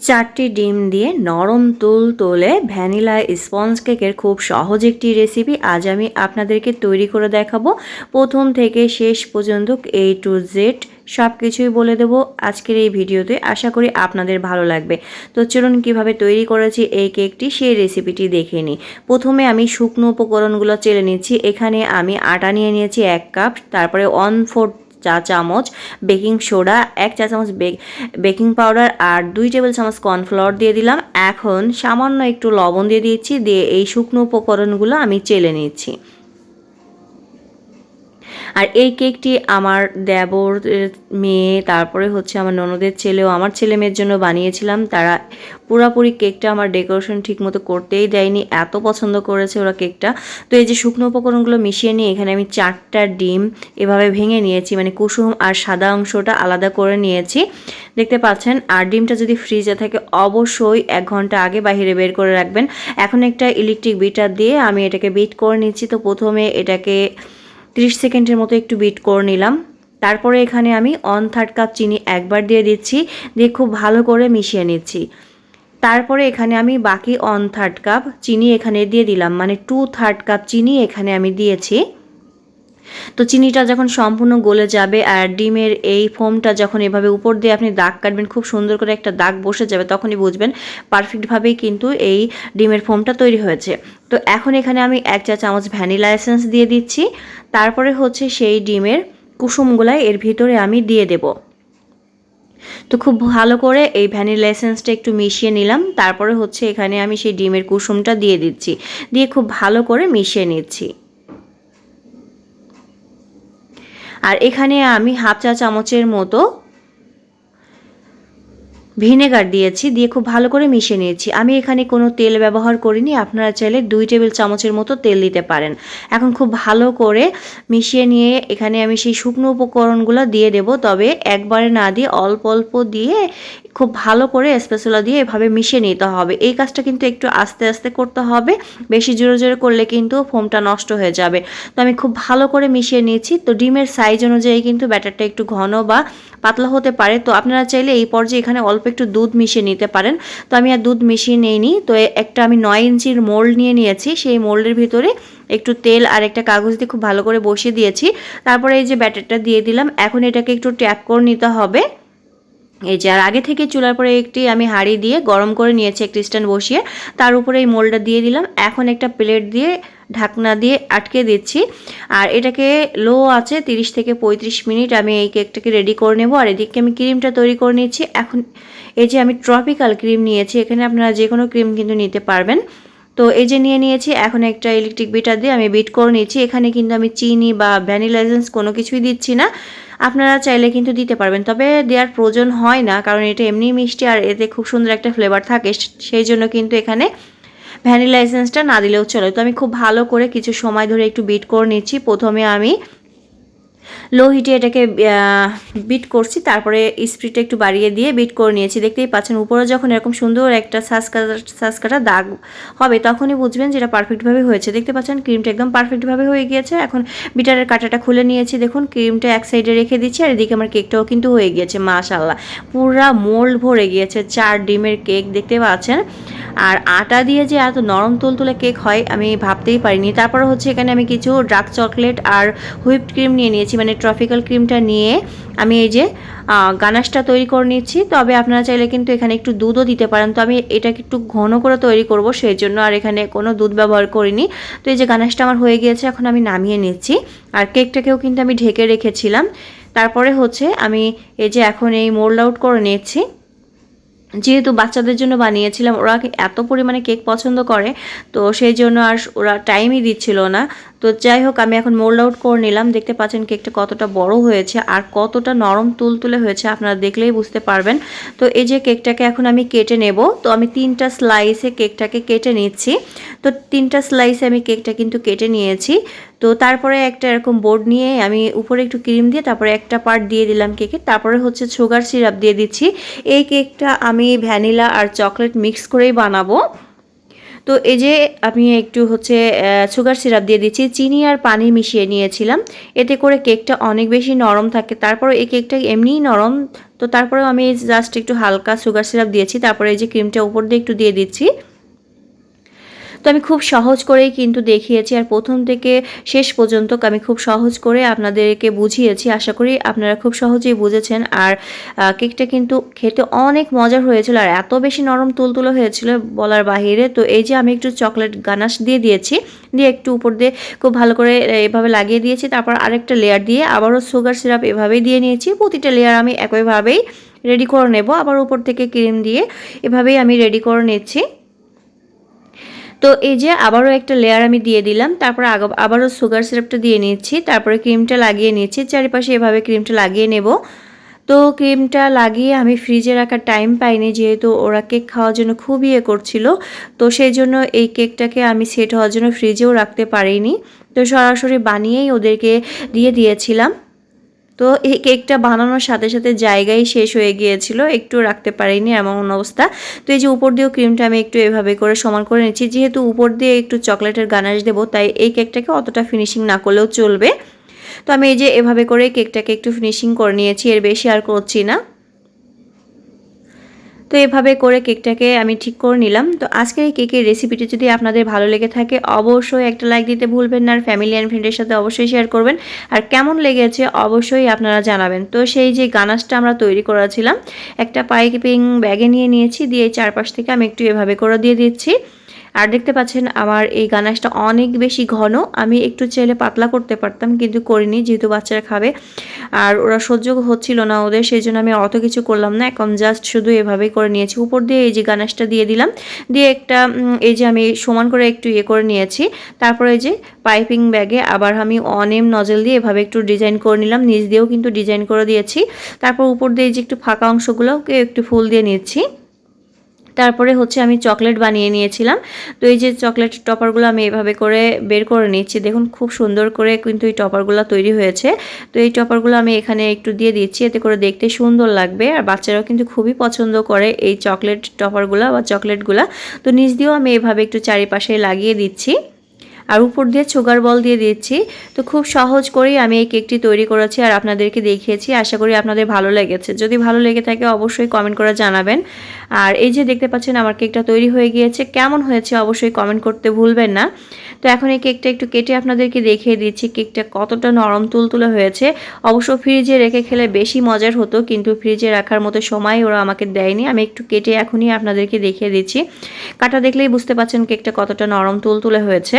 চারটি ডিম দিয়ে নরম তুল তোলে ভ্যানিলা স্পঞ্জ কেকের খুব সহজ একটি রেসিপি আজ আমি আপনাদেরকে তৈরি করে দেখাবো। প্রথম থেকে শেষ পর্যন্ত এ টু জেড সব কিছুই বলে দেবো আজকের এই ভিডিওতে। আশা করি আপনাদের ভালো লাগবে। তো চলুন কীভাবে তৈরি করেছি এই কেকটি, সেই রেসিপিটি দেখে নিই। প্রথমে আমি শুকনো উপকরণগুলো চেলে নিচ্ছি। এখানে আমি আটা নিয়ে নিয়েছি এক কাপ, তারপরে ওয়ান ফোর্থ চা চামচ, বেকিং সোডা, এক চা চামচ বেকিং পাউডার আর দুই টেবিল চামচ কর্নফ্লাওয়ার দিয়ে দিলাম। এখন সামান্য একটু লবণ দিয়ে দিয়েছি দিয়ে এই শুকনো উপকরণগুলো আমি চেলে নিচ্ছি। আর এই কেকটি আমার দেবর মেয়ে, তারপরে হচ্ছে আমার ননদের ছেলেও আমার ছেলে মেয়ের জন্য বানিয়েছিলাম। তারা পুরাপুরি কেকটা আমার ডেকোরেশন ঠিক মতো করতেই দেয়নি, এত পছন্দ করেছে ওরা কেকটা। তো এই যে শুকনো উপকরণগুলো মিশিয়ে নিয়ে এখানে আমি চারটা ডিম এভাবে ভেঙে নিয়েছি মানে কুসুম আর সাদা অংশটা আলাদা করে নিয়েছি। দেখতে পাচ্ছেন, আর ডিমটা যদি ফ্রিজে থাকে অবশ্যই এক ঘণ্টা আগে বাহিরে বের করে রাখবেন। এখন একটা ইলেকট্রিক বিটার দিয়ে আমি এটাকে বিট করে নিচ্ছি। তো প্রথমে এটাকে 30 সেকেন্ডের মতো একটু বিট করে নিলাম। তারপরে এখানে আমি অন থার্ড কাপ চিনি একবার দিয়ে দিচ্ছি, দিয়ে খুব ভালো করে মিশিয়ে নিচ্ছি। তারপরে এখানে আমি বাকি অন থার্ড কাপ চিনি এখানে দিয়ে দিলাম মানে টু থার্ড কাপ চিনি এখানে আমি দিয়েছি। তো চিনিটা যখন সম্পূর্ণ গলে যাবে আর ডিমের এই ফোমটা যখন এভাবে উপর দিয়ে আপনি দাগ কাটবেন, খুব সুন্দর করে একটা দাগ বসে যাবে, তখনই বুঝবেন পারফেক্টভাবেই কিন্তু এই ডিমের ফোমটা তৈরি হয়েছে। তো এখন এখানে আমি এক চা চামচ ভ্যানিলা এসেন্স দিয়ে দিচ্ছি, তারপরে হচ্ছে সেই ডিমের কুসুমগুলাই এর ভিতরে আমি দিয়ে দেব। তো খুব ভালো করে এই ভ্যানিলা এসেন্সটা একটু মিশিয়ে নিলাম, তারপরে হচ্ছে এখানে আমি সেই ডিমের কুসুমটা দিয়ে দিচ্ছি, দিয়ে খুব ভালো করে মিশিয়ে নিচ্ছি। আর এখানে আমি হাফ চা চামচের মতো ভিনেগার দিয়েছি, দিয়ে খুব ভালো করে মিশিয়ে নিয়েছি। আমি এখানে কোনো তেল ব্যবহার করিনি, আপনারা চাইলে দুই টেবিল চামচের মতো তেল দিতে পারেন। এখন খুব ভালো করে মিশিয়ে নিয়ে এখানে আমি সেই শুকনো উপকরণগুলো দিয়ে দেব, তবে একবারে না দিয়ে অল্প অল্প দিয়ে খুব ভালো করে স্পেশালা দিয়ে এভাবে মিশিয়ে নিতে হবে। এই কাজটা কিন্তু একটু আস্তে আস্তে করতে হবে। বেশি জোরে জোরে করলে কিন্তু ফোমটা নষ্ট হয়ে যাবে। তো আমি খুব ভালো করে মিশিয়ে নিয়েছি। তো ডিমের সাইজ অনুযায়ী কিন্তু ব্যাটারটা একটু ঘন বা পাতলা হতে পারে। তো আপনারা চাইলে এই পর্যায়ে এখানে অল্প একটু দুধ মিশিয়ে নিতে পারেন। তো আমি আর দুধ মিশিয়ে নিইনি। তো একটা আমি নয় ইঞ্চির মোল্ড নিয়ে নিয়েছি। সেই মোল্ডের ভিতরে একটু তেল আর একটা কাগজ দিয়ে খুব ভালো করে বসিয়ে দিয়েছি। তারপরে এই যে ব্যাটারটা দিয়ে দিলাম। এখন এটাকে একটু ট্যাপ করে নিতে হবে। এই যে, আর আগে থেকে চুলার পরে একটি আমি হাঁড়ি দিয়ে গরম করে নিয়েছি একটি স্ট্যান্ড বসিয়ে, তার উপরে এই মোলটা দিয়ে দিলাম। এখন একটা প্লেট দিয়ে ঢাকনা দিয়ে আটকে দিচ্ছি। আর এটাকে লো আছে 30 থেকে 35 মিনিট আমি এই কেকটাকে রেডি করে নেব। আর এদিকে আমি ক্রিমটা তৈরি করে নিচ্ছি। এখন এই যে, আমি ট্রপিক্যাল ক্রিম নিয়েছি। এখানে আপনারা যে কোনো ক্রিম কিন্তু নিতে পারবেন। তো এই যে নিয়ে নিয়েছি, এখন একটা ইলেকট্রিক বিটার দিয়ে আমি বিট করে নিয়েছি। এখানে কিন্তু আমি চিনি বা ভ্যানিলাইজেন্স কোনো কিছুই দিচ্ছি না। আপনারা চাইলে কিন্তু দিতে পারবেন, তবে দেওয়ার প্রয়োজন হয় না, কারণ এটা এমনি মিষ্টি আর এতে খুব সুন্দর একটা ফ্লেভার থাকে। সেই জন্য কিন্তু এখানে ভ্যানিলা এসেন্সটা না দিলেও চলে। তো আমি খুব ভালো করে কিছু সময় ধরে একটু বিট করে নিচ্ছি। প্রথমে আমি লো হিটে এটাকে বিট করছি, তারপরে স্পিডটা একটু বাড়িয়ে দিয়ে বিট করে নিয়েছি। দেখতেই পাচ্ছেন, উপরে যখন এরকম সুন্দর একটা সাজকাটা সাজকাটা দাগ হবে, তখনই বুঝবেন যেটা পারফেক্টভাবে হয়েছে। দেখতে পাচ্ছেন ক্রিমটা একদম পারফেক্টভাবে হয়ে গিয়েছে। এখন বিটারের কাটাটা খুলে নিয়েছি, দেখুন ক্রিমটা এক সাইডে রেখে দিচ্ছি, আর এদিকে আমার কেকটাও কিন্তু হয়ে গিয়েছে মাশাল্লাহ পুরা মোল্ড ভরে গিয়েছে, চার ডিমের কেক দেখতে পাচ্ছেন। আর আটা দিয়ে যে এত নরম তুলতুলে কেক হয়, আমি ভাবতেই পারিনি। তারপর হচ্ছে এখানে আমি কিছু ডার্ক চকলেট আর হুইপড ক্রিম নিয়ে নিয়েছি মানে ট্রফিক্যাল ক্রিমটা নিয়ে আমি এই যে গানাশটা তৈরি করে নিচ্ছি। তবে আপনারা চাইলে কিন্তু এখানে একটু দুধও দিতে পারেন। তো আমি এটাকে একটু ঘন করে তৈরি করব, সেই জন্য আর এখানে কোনো দুধ ব্যবহার করিনি। তো এই যে গানাশটা আমার হয়ে গিয়েছে, এখন আমি নামিয়ে নিচ্ছি। আর কেকটাকেও কিন্তু আমি ঢেকে রেখেছিলাম। তারপরে হচ্ছে আমি এই যে এখন এই মোল্ড আউট করে নিচ্ছি। যেহেতু বাচ্চাদের জন্য বানিয়েছিলাম, ওরা এত পরিমাণে কেক পছন্দ করে, তো সেই জন্য আর ওরা টাইমই দিচ্ছিল না। তো যাই হোক, আমি এখন মোল্ড আউট করে নিলাম। দেখতে পাচ্ছেন কেকটা কতটা বড় হয়েছে আর কতটা নরম তুলতুলে হয়েছে, আপনারা দেখলেই বুঝতে পারবেন। তো এই যে কেকটাকে এখন আমি কেটে নেব। তো আমি তিনটা স্লাইসে কেকটাকে কেটে নিচ্ছি। তো তিনটা স্লাইসে আমি কেকটা কিন্তু কেটে নিয়েছি। তো তারপরে একটা এরকম বোর্ড নিয়ে আমি উপরে একটু ক্রিম দিয়ে তারপরে একটা পার্ট দিয়ে দিলাম কেকে। তারপরে হচ্ছে সুগার সিরাপ দিয়ে দিচ্ছি। এই কেকটা আমি ভ্যানিলা আর চকলেট মিক্স করেই বানাবো। তো এই যে আমি একটু হচ্ছে সুগার সিরাপ দিয়ে দিচ্ছি, চিনি আর পানি মিশিয়ে নিয়েছিলাম। এতে করে কেকটা অনেক বেশি নরম থাকে। তারপরে এই কেকটা এমনিই নরম। তো তারপরেও আমি জাস্ট একটু হালকা সুগার সিরাপ দিয়েছি। তারপরে এই যে ক্রিমটা উপর দিয়ে একটু দিয়ে দিচ্ছি। তো আমি খুব সহজ করেই কিন্তু দেখিয়েছি আর প্রথম থেকে শেষ পর্যন্ত আমি খুব সহজ করে আপনাদেরকে বুঝিয়েছি। আশা করি আপনারা খুব সহজেই বুঝেছেন। আর কেকটা কিন্তু খেতে অনেক মজার হয়েছিল আর এত বেশি নরম তুলতুলো হয়েছিল বলার বাহিরে। তো এই যে আমি একটু চকলেট গানাশ দিয়ে দিয়েছি, দিয়ে একটু উপর দিয়ে খুব ভালো করে এভাবে লাগিয়ে দিয়েছি। তারপর আরেকটা লেয়ার দিয়ে আবারও সুগার সিরাপ এভাবেই দিয়ে নিয়েছি। প্রতিটা লেয়ার আমি একইভাবেই রেডি করে নেব। আবার উপর থেকে ক্রিম দিয়ে এভাবেই আমি রেডি করে নিচ্ছি। তো এই যে আবারও একটা লেয়ার আমি দিয়ে দিলাম, তারপরে আবারও সুগার সিরাপটা দিয়ে নিচ্ছি তারপরে ক্রিমটা লাগিয়ে নিচ্ছি চারিপাশে এভাবে ক্রিমটা লাগিয়ে নেব। তো ক্রিমটা লাগিয়ে আমি ফ্রিজে রাখার টাইম পাইনি, যেহেতু ওরা কেক খাওয়ার জন্য খুবই ইয়ে করছিল, তো সেই জন্য এই কেকটাকে আমি সেট হওয়ার জন্য ফ্রিজেও রাখতে পারিনি। তো সরাসরি বানিয়েই ওদেরকে দিয়ে দিয়েছিলাম। তো এই কেকটা বানানোর সাথে সাথে জায়গায় শেষ হয়ে গিয়েছিল, একটু রাখতে পারিনি এমন অবস্থা। তো এই যে উপর দিয়েও ক্রিমটা আমি একটু এভাবে করে সমান করে নিচ্ছি, যেহেতু উপর দিয়ে একটু চকলেটের গানাশ দেবো, তাই এই কেকটাকে অতটা ফিনিশিং না করলেও চলবে। তো আমি এই যে এভাবে করে কেকটাকে একটু ফিনিশিং করে নিয়েছি, এর বেশি আর করছি না। তো এভাবে করে কেকটাকে আমি ঠিক করে নিলাম। তো আজকের এই কেকের রেসিপিটি যদি আপনাদের ভালো লেগে থাকে, অবশ্যই একটা লাইক দিতে ভুলবেন না, আর ফ্যামিলি অ্যান্ড ফ্রেন্ডের সাথে অবশ্যই শেয়ার করবেন। আর কেমন লেগেছে অবশ্যই আপনারা জানাবেন। তো সেই যে গানাসটা আমরা তৈরি করেছিলাম, একটা পাইপিং ব্যাগে নিয়ে নিয়েছি, দিয়ে চারপাশ থেকে আমি একটু এভাবে করে দিয়ে দিচ্ছি। আর দেখতে পাচ্ছেন আমার এই গানাশটা অনেক বেশি ঘন। আমি একটু চাইলে পাতলা করতে পারতাম, কিন্তু করিনি, যেহেতু বাচ্চারা খাবে। আর ওরা সহ্য হচ্ছিল না ওদের, সেই জন্য আমি অত কিছু করলাম না। এখন জাস্ট শুধু এভাবেই করে নিয়েছি। উপর দিয়ে এই যে গানাশটা দিয়ে দিলাম, দিয়ে একটা এই যে আমি সমান করে একটু ইয়ে করে নিয়েছি। তারপরে এই যে পাইপিং ব্যাগে আবার আমি অনেম নজল দিয়ে এভাবে একটু ডিজাইন করে নিলাম। নিচ দিয়েও কিন্তু ডিজাইন করে দিয়েছি। তারপর উপর দিয়ে যে একটু ফাঁকা অংশগুলোকে একটু ফুল দিয়ে নিচ্ছি। তারপরে হচ্ছে আমি চকলেট বানিয়ে নিয়েছিলাম। তো এই যে চকলেট টপারগুলো আমি এভাবে করে বের করে নিচ্ছি, দেখুন খুব সুন্দর করে কিন্তু এই টপারগুলো তৈরি হয়েছে। তো এই টপারগুলো আমি এখানে একটু দিয়ে দিচ্ছি, এতে করে দেখতে সুন্দর লাগবে। আর বাচ্চারাও কিন্তু খুবই পছন্দ করে এই চকলেট টপারগুলো বা চকলেটগুলো। তো নিজ দিয়েও আমি এভাবে একটু চারিপাশে লাগিয়ে দিচ্ছি। আর উপর দিয়ে সুগার বল দিয়ে দিচ্ছি। তো খুব সহজ করেই আমি এই কেকটি তৈরি করেছি আর আপনাদেরকে দেখিয়েছি। আশা করি আপনাদের ভালো লেগেছে। যদি ভালো লেগে থাকে অবশ্যই কমেন্ট করে জানাবেন। আর এই যে দেখতে পাচ্ছেন আমার কেকটা তৈরি হয়ে গিয়েছে। কেমন হয়েছে অবশ্যই কমেন্ট করতে ভুলবেন না। তো এখন এই কেকটা একটু কেটে আপনাদেরকে দেখিয়ে দিচ্ছি। কেকটা কতটা নরম তুলতুলে হয়েছে। অবশ্য ফ্রিজে রেখে খেলে বেশি মজার হতো, কিন্তু ফ্রিজে রাখার মতো সময় ওরা আমাকে দেয়নি। আমি একটু কেটে এখনই আপনাদেরকে দেখিয়ে দিচ্ছি। কাটা দেখলেই বুঝতে পারছেন কেকটা কতটা নরম তুলতুলে হয়েছে।